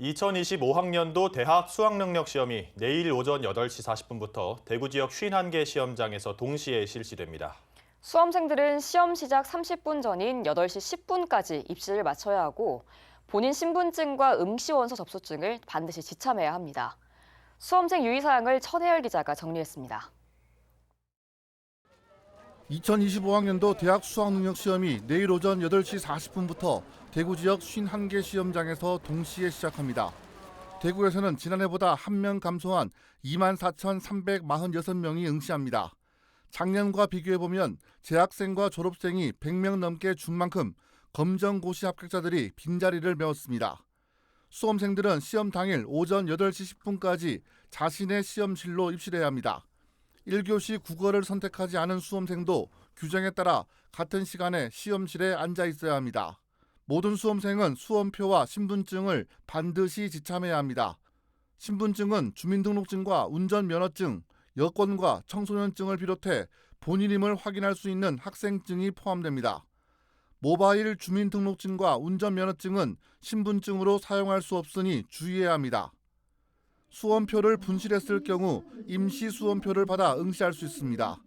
2025학년도 대학 수학능력 시험이 내일 오전 8시 40분부터 대구 지역 51개 시험장에서 동시에 실시됩니다. 수험생들은 시험 시작 30분 전인 8시 10분까지 입시를 마쳐야 하고 본인 신분증과 응시원서 접수증을 반드시 지참해야 합니다. 수험생 유의사항을 천혜열 기자가 정리했습니다. 2025학년도 대학 수학능력 시험이 내일 오전 8시 40분부터 대구 지역 51개 시험장에서 동시에 시작합니다. 대구에서는 지난해보다 한명 감소한 24,346명이 응시합니다. 작년과 비교해보면 재학생과 졸업생이 100명 넘게 준 만큼 검정고시 합격자들이 빈자리를 메웠습니다. 수험생들은 시험 당일 오전 8시 10분까지 자신의 시험실로 입실해야 합니다. 1교시 국어를 선택하지 않은 수험생도 규정에 따라 같은 시간에 시험실에 앉아 있어야 합니다. 모든 수험생은 수험표와 신분증을 반드시 지참해야 합니다. 신분증은 주민등록증과 운전면허증, 여권과 청소년증을 비롯해 본인임을 확인할 수 있는 학생증이 포함됩니다. 모바일 주민등록증과 운전면허증은 신분증으로 사용할 수 없으니 주의해야 합니다. 수험표를 분실했을 경우 임시 수험표를 받아 응시할 수 있습니다.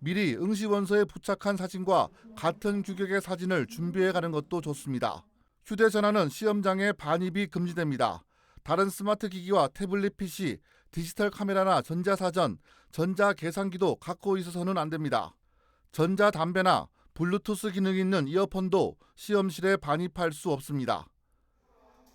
미리 응시 원서에 부착한 사진과 같은 규격의 사진을 준비해 가는 것도 좋습니다. 휴대전화는 시험장에 반입이 금지됩니다. 다른 스마트 기기와 태블릿 PC, 디지털 카메라나 전자사전, 전자계산기도 갖고 있어서는 안 됩니다. 전자담배나 블루투스 기능이 있는 이어폰도 시험실에 반입할 수 없습니다.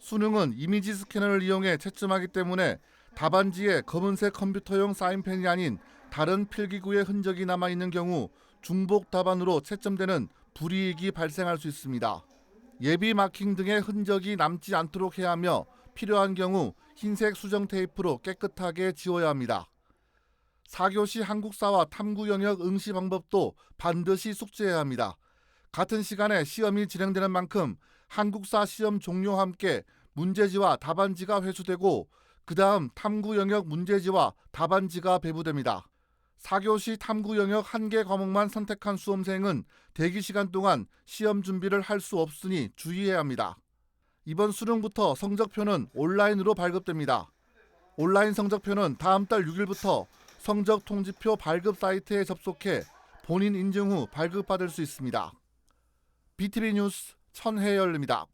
수능은 이미지 스캐너를 이용해 채점하기 때문에 답안지에 검은색 컴퓨터용 사인펜이 아닌 다른 필기구의 흔적이 남아 있는 경우 중복 답안으로 채점되는 불이익이 발생할 수 있습니다. 예비 마킹 등의 흔적이 남지 않도록 해야 하며 필요한 경우 흰색 수정 테이프로 깨끗하게 지워야 합니다. 4교시 한국사와 탐구 영역 응시 방법도 반드시 숙지해야 합니다. 같은 시간에 시험이 진행되는 만큼 한국사 시험 종료와 함께 문제지와 답안지가 회수되고 그 다음 탐구 영역 문제지와 답안지가 배부됩니다. 4교시 탐구 영역 한 개 과목만 선택한 수험생은 대기 시간 동안 시험 준비를 할 수 없으니 주의해야 합니다. 이번 수능부터 성적표는 온라인으로 발급됩니다. 온라인 성적표는 다음 달 6일부터 성적 통지표 발급 사이트에 접속해 본인 인증 후 발급받을 수 있습니다. BTV 뉴스 천혜열입니다.